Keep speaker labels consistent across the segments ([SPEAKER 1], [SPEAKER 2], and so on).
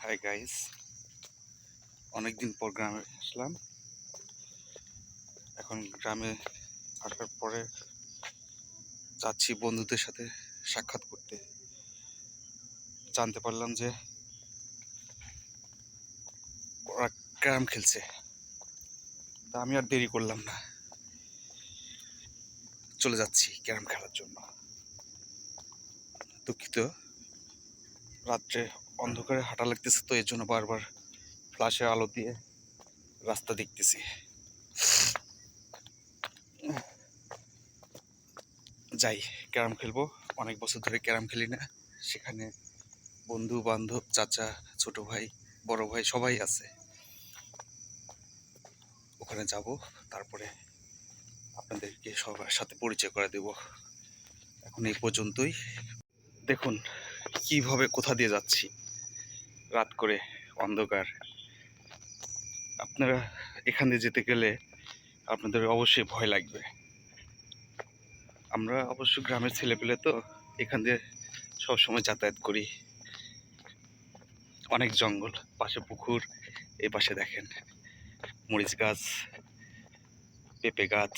[SPEAKER 1] Hi guys অনেকদিন পর গ্রামে আসলাম। এখন গ্রামে আসার পরে যাচ্ছি বন্ধুদের সাথে সাক্ষাৎ করতে। জানতে পারলাম যে ওরা ক্যারাম খেলছে। তা আমি আর দেরি করলাম না। চলে যাচ্ছি ক্যারাম খেলার জন্য। দুঃখিত। রাত্রে অন্ধকারে হাঁটা লাগতেছে তো এর জন্য বারবার ফ্ল্যাশের আলো দিয়ে রাস্তা দেখতেছি। যাই, ক্যারাম খেলব। অনেক বছর ধরে ক্যারাম খেলি না। সেখানে বন্ধু, বান্ধব, চাচা, ছোট ভাই, বড় ভাই সবাই আছে। ওখানে যাব, তারপরে আপনাদেরকে সবার সাথে পরিচয় করে দেব। এখন এই পর্যন্তই। দেখুন, কীভাবে কোথা দিয়ে যাচ্ছি। রাত করে অন্ধকার। আপনারা এখান যেতে গেলে আপনাদের অবশ্যই ভয় লাগবে। আমরা অবশ্য গ্রামের ছেলেপেলে তো এখান দিয়ে সবসময় যাতায়াত করি। অনেক জঙ্গল, পাশে পুকুর এই পাশে দেখেন মরিচ গাছ, পেঁপে গাছ।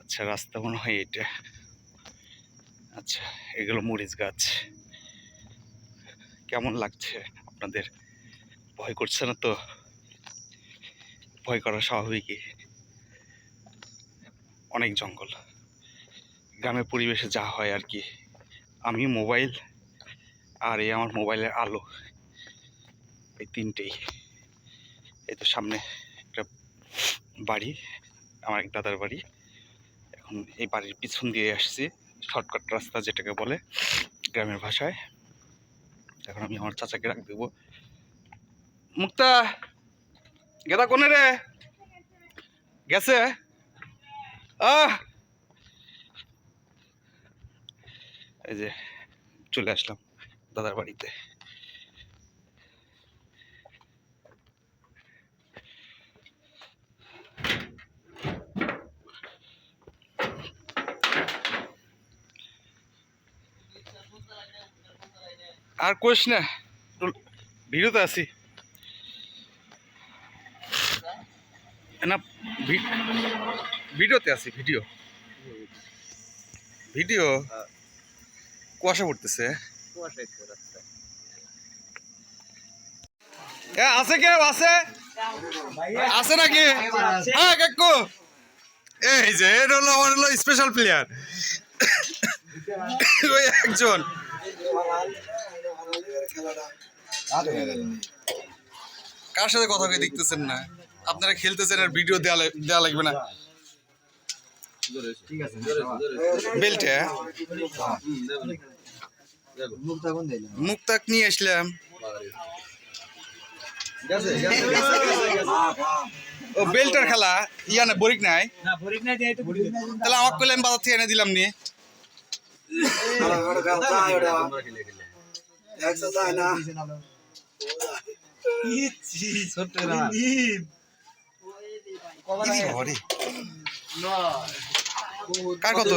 [SPEAKER 1] আচ্ছা রাস্তা মনে হয় এটা। আচ্ছা এগুলো মরিচ গাছ। কেমন লাগছে? আপনাদের ভয় করছে না তো? ভয় করা স্বাভাবিকই। অনেক জঙ্গল। গ্রামের পরিবেশে যা হয় আর কি। আমি মোবাইল আর এই আমার মোবাইলের আলো। এই তিনটেই। এই তো সামনে একটা বাড়ি, আমার এক দাদার বাড়ি। এখন এই বাড়ির পিছন দিয়ে আসছি, শর্টকাট রাস্তা যেটাকে বলে গ্রামের ভাষায়। এখন আমি আমার চাচাকে রাখ দেবো। মুক্তা, গেদা কোনে রে? গেছে? আহ! এই যে চলে আসলাম দাদার বাড়িতে। আর কোশ না ভিডিওতে আছি। না ভিডিওতে আছি ভিডিও। ভিডিও কুয়াশা পড়তেছে। আছে কেউ আছে? আছে নাকি? হ্যাঁ কাকু। এই যে এটা হলো আমার হলো স্পেশাল প্লেয়ার ওই একজন। কার সাথে কথা কই দেখতেছেন না? আপনারা খেলতেছেন আর ভিডিও দেওয়া লাগ- দেওয়া লাগবে না। বেল্টে মুক্তাক নিয়ে আসলাম। ও বেল্টার খেলা। ইয়া না বরিক নাই তাহলে আমাকে কইলে আমি বাজার থেকে এনে দিলাম নি ইরি বাবারে। কার কত